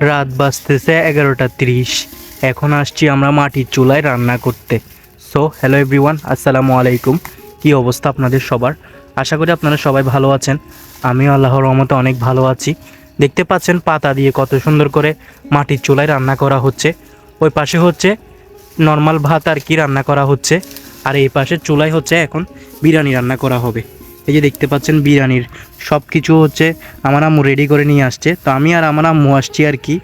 রাত বাজতেছে এগারোটা তিরিশ। এখন আসছি আমরা মাটির চুলায় রান্না করতে। সো হ্যালো এভরিওয়ান আসসালামু আলাইকুম। কী অবস্থা আপনাদের সবার? আশা করি আপনারা সবাই ভালো আছেন। আমিও আল্লাহর রহমতে অনেক ভালো আছি। দেখতে পাচ্ছেন পাতা দিয়ে কত সুন্দর করে মাটির চুলায় রান্না করা হচ্ছে। ওই পাশে হচ্ছে নর্মাল ভাত আর কি রান্না করা হচ্ছে। আর এই পাশে চুলায় হচ্ছে এখন বিরিয়ানি রান্না করা হবে। এই যে দেখতে পাচ্ছেন বিরিয়ানির সব কিছু হচ্ছে আমার আম্মু রেডি করে নিয়ে আসছে। তো আমি আর আমার আম্মু আসছি আর কি।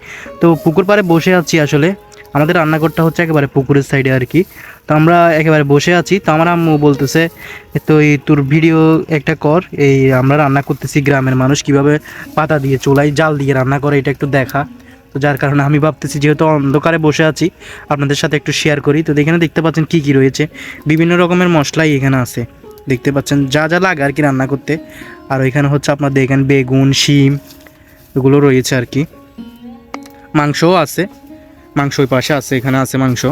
তো পুকুর পাড়ে বসে আছি আসলে। আমাদের রান্নাঘরটা হচ্ছে একেবারে পুকুরের সাইডে আর কি। তো আমরা একেবারে বসে আছি। তো আমার আম্মু বলতেছে তো এই তোর ভিডিও একটা কর। এই আমরা রান্না করতেছি গ্রামের মানুষ, কীভাবে পাতা দিয়ে চুলায় জাল দিয়ে রান্না করে এটা একটু দেখা। তো যার কারণে আমি ভাবতেছি, যেহেতু অন্ধকারে বসে আছি, আপনাদের সাথে একটু শেয়ার করি। তো এখানে দেখতে পাচ্ছেন কি কি রয়েছে। বিভিন্ন রকমের মশলাই এখানে আছে। দেখতে পাচ্ছেন, যা যা লাগে আর কি রান্না করতে। আর ওইখানে হচ্ছে আপনাদের এখানে বেগুন, শিম, এগুলো রয়েছে আর কি। মাংসও আছে, মাংস ওই পাশে আছে, এখানে আছে মাংস।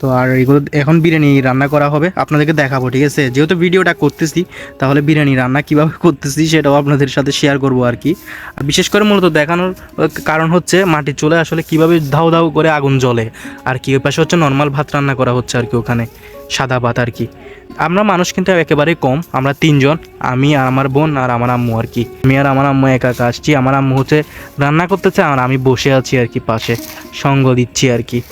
তো আর এগুলো এখন বিরিয়ানি রান্না করা হবে, আপনাদেরকে দেখাবো, ঠিক আছে? যেহেতু ভিডিওটা করতেছি, তাহলে বিরিয়ানি রান্না কীভাবে করতেছি সেটাও আপনাদের সাথে শেয়ার করব আর কি। আর বিশেষ করে মূলত দেখানোর কারণ হচ্ছে মাটির চলে আসলে কীভাবে ধাউ ধাউ করে আগুন জ্বলে। আর কি ওই পাশে হচ্ছে নর্মাল ভাত রান্না করা হচ্ছে আর কি ওখানে। সাদা ভাত আর কি। আমরা মানুষ কিন্তু একেবারেই কম। আমরা তিনজন, আমি আর আমার বোন আর আমার আম্মু আর কি। আমি আর আমার আম্মু একা আসছি। আমার আম্মু হচ্ছে রান্না করতেছে আর আমি বসে আছি আর কি পাশে। সঙ্গ দিচ্ছি আর কি।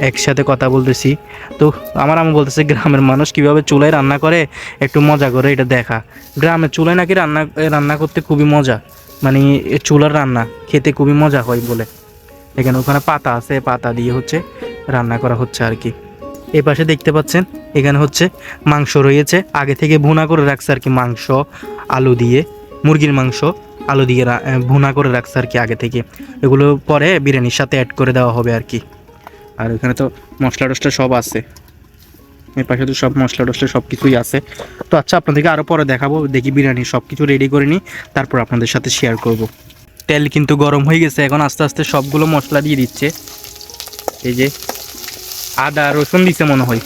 একসাথে কথা বলতেছি। তো আমার আম্মু বলতেছে, গ্রামের মানুষ কীভাবে চুলায় রান্না করে? একটু মজা করে এটা দেখা। গ্রামের চুলায় নাকি রান্না রান্না করতে খুবই মজা। মানে চুলার রান্না খেতে খুবই মজা হয় বলে। এখানে ওখানে পাতা আছে, পাতা দিয়ে হচ্ছে রান্না করা হচ্ছে আর কি। এই পাশে দেখতে পাচ্ছেন, এখানে হচ্ছে মাংস রয়েছে। আগে থেকে ভুনা করে রাখছে আর কি মাংস, আলু দিয়ে, মুরগির মাংস, আলু দিয়ে ভুনা করে রাখছে আর কি আগে থেকে। এগুলো পরে বিরিয়ানির সাথে অ্যাড করে দেওয়া হবে আর কি। আর এখানে তো মশলা টশলা সব আছে। এর পাশে তো সব মশলা টশলা সব কিছুই আছে। তো আচ্ছা আপনাদেরকে আরও পরে দেখাবো, দেখি বিরিয়ানি সব কিছু রেডি করে নিই তারপর আপনাদের সাথে শেয়ার করব। তেল কিন্তু গরম হয়ে গেছে, এখন আস্তে আস্তে সবগুলো মশলা দিয়ে দিচ্ছে। এই যে আদা রসুন দিছে মনে হয়।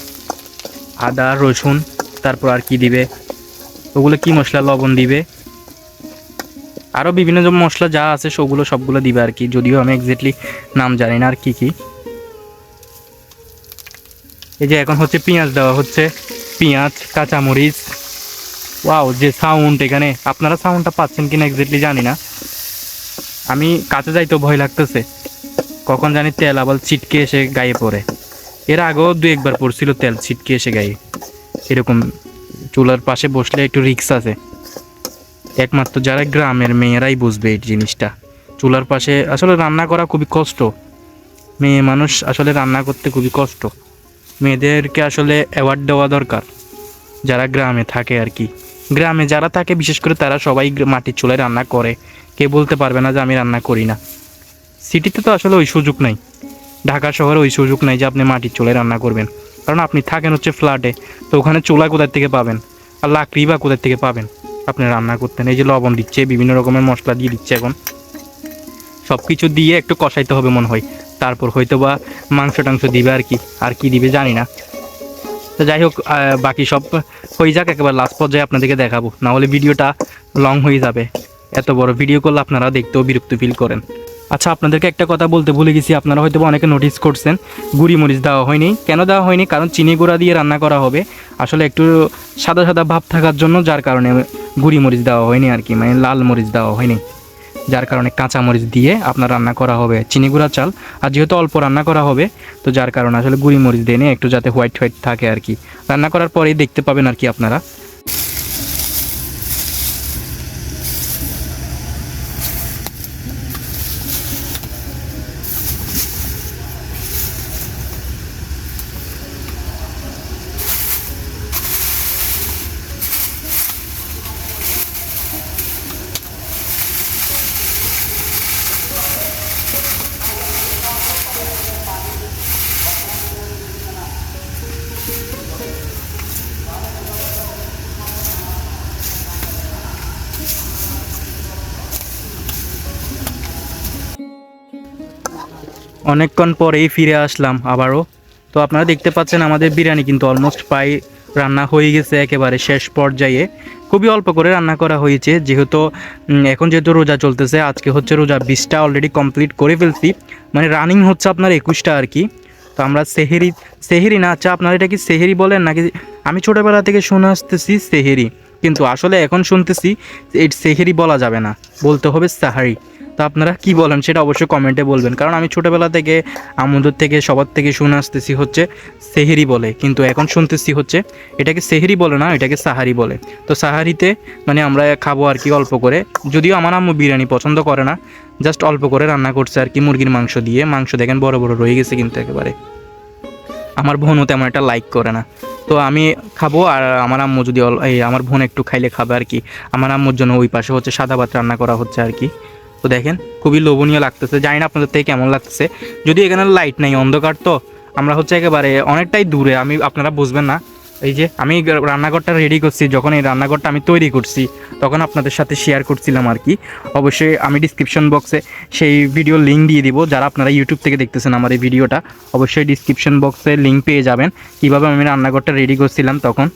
আদা, রসুন, তারপর আর কি দিবে? ওগুলো কি মশলা? লবণ দিবে। আরও বিভিন্ন যে মশলা যা আছে সেগুলো সবগুলো দিবে আর কি। যদিও আমি এক্স্যাক্টলি নাম জানি না আর কি কি। এই যে এখন হচ্ছে পেঁয়াজ দেওয়া হচ্ছে। পেঁয়াজ, কাঁচামরিচ। ওয়াও যে সাউন্ড এখানে। আপনারা সাউন্ডটা পাচ্ছেন কিনা এক্স্যাক্টলি জানি না। আমি কাছে যাইতেও ভয় লাগতেছে। কখন জানি তেল আবার ছিটকে এসে গায়ে পড়ে। এর আগেও দু একবার পড়ছিল তেল ছিটকে এসে গায়ে। এরকম চুলার পাশে বসলে একটু রিক্স আছে। একমাত্র যারা গ্রামের মেয়েরাই বুঝবে এই জিনিসটা। চুলার পাশে আসলে রান্না করা খুবই কষ্ট। মেয়ে মানুষ আসলে রান্না করতে খুবই কষ্ট। মেয়েদেরকে আসলে অ্যাওয়ার্ড দেওয়া দরকার। যারা গ্রামে থাকে আর কি। গ্রামে যারা থাকে, বিশেষ করে তারা সবাই মাটির চুলায় রান্না করে। কে বলতে পারবে না যে আমি রান্না করি না। সিটিতে তো আসলে ওই সুযোগ নাই। ঢাকা শহরে ওই সুযোগ নাই যে আপনি মাটির চুলায় রান্না করবেন। কারণ আপনি থাকেন হচ্ছে ফ্ল্যাটে তো ওখানে চুলা কোথার থেকে পাবেন? আর লাকড়ি বা কোথার থেকে পাবেন? আপনি রান্না করতেন, এই যে লবণ দিচ্ছে, বিভিন্ন রকমের মশলা দিয়ে দিচ্ছে এখন। সব কিছু দিয়ে একটু কষাইতে হবে মনে হয়। তারপর হয়তো বা মাংস টাংস দিবে আর কি আর কি দিবে জানি না। তো যাই হোক বাকি সব হয়ে যাক, একেবারে লাস্ট পর্যায়ে আপনাদেরকে দেখাবো। না হলে ভিডিওটা লং হয়ে যাবে। এত বড় ভিডিও করলে আপনারা দেখতেও বিরক্ত ফিল করেন। আচ্ছা আপনাদেরকে একটা কথা বলতে ভুলে গেছি, আপনারা হয়তো অনেকে নোটিস করছেন, গুড়ি মরিচ দেওয়া হয়নি। কেন দেওয়া হয়নি? কারণ চিনি গুঁড়া দিয়ে রান্না করা হবে। আসলে একটু সাদা সাদা ভাব থাকার জন্য, যার কারণে গুড়ি মরিচ দেওয়া হয়নি আর কি মানে লাল মরিচ দেওয়া হয়নি। যার কারণে কাঁচা মরিচ দিয়ে আপনার রান্না করা হবে চিনি গুঁড়া চাল। আর যেহেতু অল্প রান্না করা হবে, তো যার কারণে আসলে গুঁড়ি মরিচ দিয়ে নিয়ে একটু যাতে হোয়াইট হোয়াইট থাকে আর কি। রান্না করার পরেই দেখতে পাবেন আর কি আপনারা। অনেকক্ষণ পরেই ফিরে আসলাম আবারও। তো আপনারা দেখতে পাচ্ছেন আমাদের বিরিয়ানি কিন্তু অলমোস্ট প্রায় রান্না হয়ে গেছে একেবারে শেষ পর্যায়ে। খুবই অল্প করে রান্না করা হয়েছে, যেহেতু এখন যেহেতু রোজা চলতেছে, আজকে হচ্ছে রোজা বিশটা অলরেডি কমপ্লিট করে ফেলছি। মানে রানিং হচ্ছে আপনার একুশটা আর কি। তো আমরা সেহেরি সেহেরি না আচ্ছা আপনারা এটা কি সেহেরি বলেন নাকি? আমি ছোটোবেলা থেকে শুনে আসতেছি সেহেরি। কিন্তু আসলে এখন শুনতেছি, এই সেহেরি বলা যাবে না। বলতে হবে সাহারি। তো আপনারা কি বলেন সেটা অবশ্যই কমেন্টে বলবেন। কারণ আমি ছোটোবেলা থেকে, আমাদের থেকে, সবার থেকে শুনে আসতেছি হচ্ছে সেহেরি বলে। কিন্তু এখন শুনতেছি হচ্ছে, এটাকে সেহেরি বলে না, এটাকে সাহারি বলে। তো সাহারিতে মানে আমরা খাব আর কি অল্প করে। যদিও আমার আম্মু বিরিয়ানি পছন্দ করে না জাস্ট অল্প করে রান্না করছে আর কি মুরগির মাংস দিয়ে। মাংস দেখেন বড় বড় রয়ে গেছে কিন্তু একেবারে। আমার বোনও তেমন একটা লাইক করে না। তো আমি খাব আর আমার আম্মু যদি এই আমার বোন একটু খাইলে খাবে আর কি। আমার আম্মুর জন্য ওই পাশে হচ্ছে সাদা ভাত রান্না করা হচ্ছে আর কি। তো দেখেন, খুবই লোভনীয় লাগতেছে। জানি না আপনাদের থেকে কেমন লাগতেছে। যদি এখানে লাইট নাই, অন্ধকার তো, আমরা হচ্ছে একেবারে অনেকটাই দূরে। আমি আপনারা বুঝবেন না। এই যে আমি রান্নাঘরটা রেডি করছি, যখন এই রান্নাঘরটা আমি তৈরি করছি, তখন আপনাদের সাথে শেয়ার করছিলাম আর কি। অবশ্যই আমি ডিসক্রিপশন বক্সে সেই ভিডিও লিঙ্ক দিয়ে দিব, যারা আপনারা ইউটিউব থেকে দেখতেছেন আমার এই ভিডিওটা অবশ্যই ডিসক্রিপশন বক্সে লিঙ্ক পেয়ে যাবেন। কীভাবে আমি রান্নাঘরটা রেডি করছিলাম তখন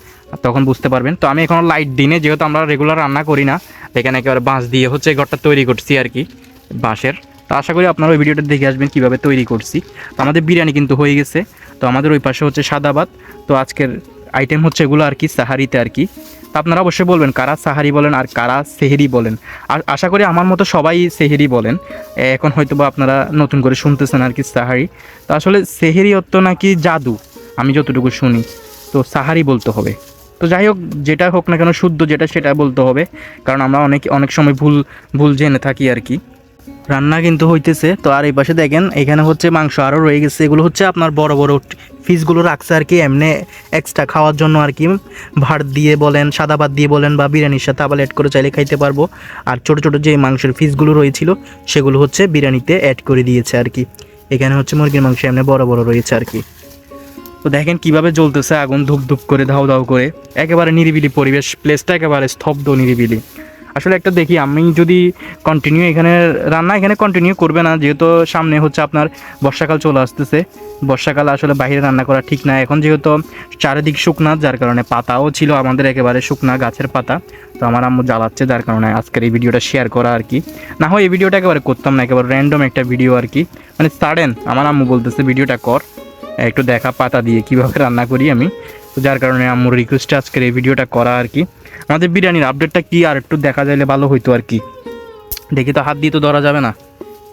তখন বুঝতে পারবেন। তো আমি এখনও লাইট দিনে যেহেতু আমরা রেগুলার রান্না করি না, এখানে একেবারে বাঁশ দিয়ে হচ্ছে ঘরটা তৈরি করছি আর কি, বাঁশের। তো আশা করি আপনারা ওই ভিডিওটা দেখে আসবেন কীভাবে তৈরি করছি। তো আমাদের বিরিয়ানি কিন্তু হয়ে গেছে। তো আমাদের ওই পাশে হচ্ছে সাদা ভাত। তো আজকের আইটেম হচ্ছে এগুলো আর কি, সাহারিতে আর কি। তা আপনারা অবশ্যই বলবেন, কারা সাহারি বলেন আর কারা সেহেরি বলেন। আর আশা করি আমার মতো সবাই সেহেরি বলেন। এখন হয়তো বা আপনারা নতুন করে শুনতেছেন আর কি সাহারি। তো আসলে সেহেরি অর্থ নাকি জাদু, আমি যতটুকু শুনি। তো সাহারি বলতে হবে। তো যাই হোক, যেটা হোক না কেন, শুদ্ধ যেটা সেটা বলতে হবে। কারণ আমরা অনেক অনেক সময় ভুল ভুল জেনে থাকি আর কি। রান্না কিন্তু হইতেছে। তো আর এই পাশে দেখেন, এখানে হচ্ছে মাংস আরও রয়ে গেছে। এগুলো হচ্ছে আপনার বড় বড় ফিসগুলো রাখছে আর কি, এমনি এক্সট্রা খাওয়ার জন্য আর কি। ভাত দিয়ে বলেন, সাদা ভাত দিয়ে বলেন বা বিরিয়ানির সাথে আবার অ্যাড করে চাইলে খাইতে পারব। আর ছোট ছোট যে মাংসের ফিসগুলো রয়েছিল, সেগুলো হচ্ছে বিরিয়ানিতে অ্যাড করে দিয়েছে আর কি। এখানে হচ্ছে মুরগির মাংস এমনি বড় বড় রয়েছে আর কি। তো দেখেন কীভাবে জ্বলতেছে আগুন ধুপ ধুপ করে, ধাও ধাও করে। একেবারে নিরিবিলি পরিবেশ প্লেসটা একেবারে স্তব্ধ নিরিবিলি। আসলে একটা দেখি, আমি যদি কন্টিনিউ এখানে রান্না এখানে কন্টিনিউ করবে না, যেহেতু সামনে হচ্ছে আপনার বর্ষাকাল চলে আসতেছে। বর্ষাকাল আসলে বাইরে রান্না করা ঠিক না। এখন যেহেতু চারিদিক শুকনা, যার কারণে পাতাও ছিল আমাদের একেবারে শুকনা গাছের পাতা। তো আমার আম্মু জ্বালাচ্ছে, যার কারণে আজকের এই ভিডিওটা শেয়ার করা আর কি। না হয় এই ভিডিওটা একেবারে করতাম না, একেবারে র্যান্ডম একটা ভিডিও আর কি। মানে সাডেন আমার আম্মু বলতেছে, ভিডিওটা কর, একটু দেখা পাতা দিয়ে কীভাবে রান্না করি আমি। তো যার কারণে আম্মুর রিকোয়েস্টে আজকের এই ভিডিওটা করা আর কি। আমাদের বিরিয়ানির আপডেটটা কি আর একটু দেখা যাইলে ভালো হইতো আর কি। দেখি তো হাত দিয়ে তো ধরা যাবে না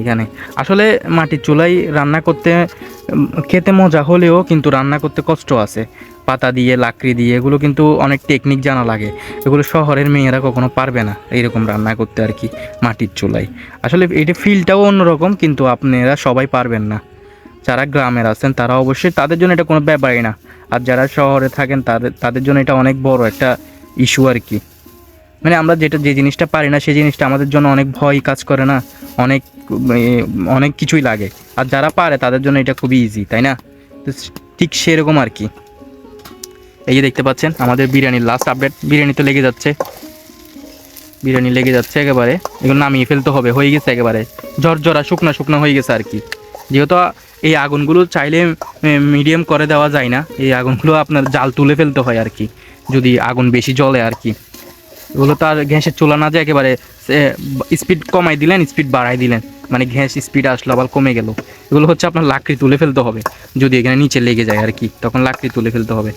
এখানে। আসলে মাটির চুলাই রান্না করতে খেতে মজা হলেও কিন্তু রান্না করতে কষ্ট আছে। পাতা দিয়ে, লাকড়ি দিয়ে, এগুলো কিন্তু অনেক টেকনিক জানা লাগে। এগুলো শহরের মেয়েরা কখনো পারবে না এইরকম রান্না করতে আর কি মাটির চুলাই। আসলে এটা ফিলটাও অন্যরকম, কিন্তু আপনারা সবাই পারবেন না। যারা গ্রামের আছেন তারা অবশ্যই তাদের জন্য এটা কোনো ব্যাপারই না। আর যারা শহরে থাকেন তাদের তাদের জন্য এটা অনেক বড় একটা ইস্যু আর কি। মানে আমরা যেটা, যে জিনিসটা পারি না, সেই জিনিসটা আমাদের জন্য অনেক ভয় কাজ করে না। অনেক অনেক কিছুই লাগে। আর যারা পারে, তাদের জন্য এটা খুবই ইজি তাই না? তো ঠিক সেরকম আর কি। এই যে দেখতে পাচ্ছেন, আমাদের বিরিয়ানির লাস্ট আপডেট বিরিয়ানি তো লেগে যাচ্ছে। বিরিয়ানি লেগে যাচ্ছে একেবারে। এগুলো নামিয়ে ফেলতে হবে, হয়ে গেছে একেবারে। ঝরঝরা, শুকনা শুকনা হয়ে গেছে আর কি। যেহেতু এই আগুনগুলো চাইলে মিডিয়াম করে দেওয়া যায় না। এই আগুনগুলো আপনার জাল তুলে ফেলতে হয় আর কি, যদি আগুন বেশি জ্বলে আর কি। এগুলো তো আর গ্যাসের চুলা না যে একেবারে স্পিড কমাই দিলেন স্পিড বাড়াই দিলেন। মানে গ্যাস স্পিড আসলো, আবার কমে গেল। এগুলো হচ্ছে আপনার লাকড়ি তুলে ফেলতে হবে। যদি এখানে নিচে লেগে যায় আর কি, তখন লাকড়ি তুলে ফেলতে হবে।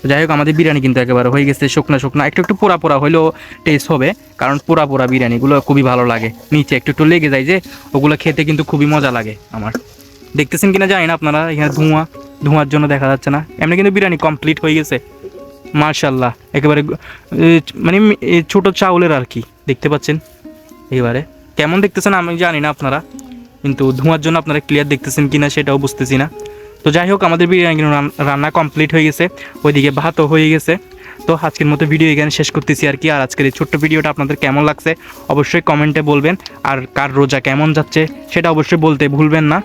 তো যাই হোক, আমাদের বিরিয়ানি কিন্তু একেবারে হয়ে গেছে, শুকনা শুকনা। একটু একটু পোড়া পোড়া হলেও টেস্ট হবে, কারণ পোড়া পোড়া বিরিয়ানিগুলো খুবই ভালো লাগে। নিচে একটু একটু লেগে যায় যে, ওগুলো খেতে কিন্তু খুবই মজা লাগে আমার। দেখতেছেন কিনা জানি না আপনারা, এখানে ধোঁয়া, ধোঁয়ার জন্য দেখা যাচ্ছে না। এমনি কিন্তু বিরিয়ানি কমপ্লিট হয়ে গেছে। মার্শাল্লাহ একেবারে মানে ছোট চাউলের আর কি, দেখতে পাচ্ছেন? এবারে, কেমন দেখতেছেন আমি জানি না আপনারা, কিন্তু ধোঁয়ার জন্য আপনারা ক্লিয়ার দেখতেছেন কিনা সেটাও বুঝতেছি না। তো যাই হোক, আমাদের বিরিয়ানি রান্না কমপ্লিট হয়ে গেছে, ওইদিকে ভাতও হয়ে গেছে। তো আজকের মতো ভিডিও এখানে শেষ করতেছি আর কি, আর আজকের এই ছোট্ট ভিডিওটা আপনাদের কেমন লাগছে অবশ্যই কমেন্টে বলবেন, আর কার রোজা কেমন যাচ্ছে সেটা অবশ্যই বলতে ভুলবেন না।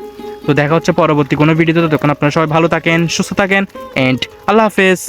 তো দেখা হচ্ছে পরবর্তী কোনো ভিডিওতে তখন আপনারা সবাই ভালো থাকেন, সুস্থ থাকেন অ্যান্ড আল্লাহ হাফেজ।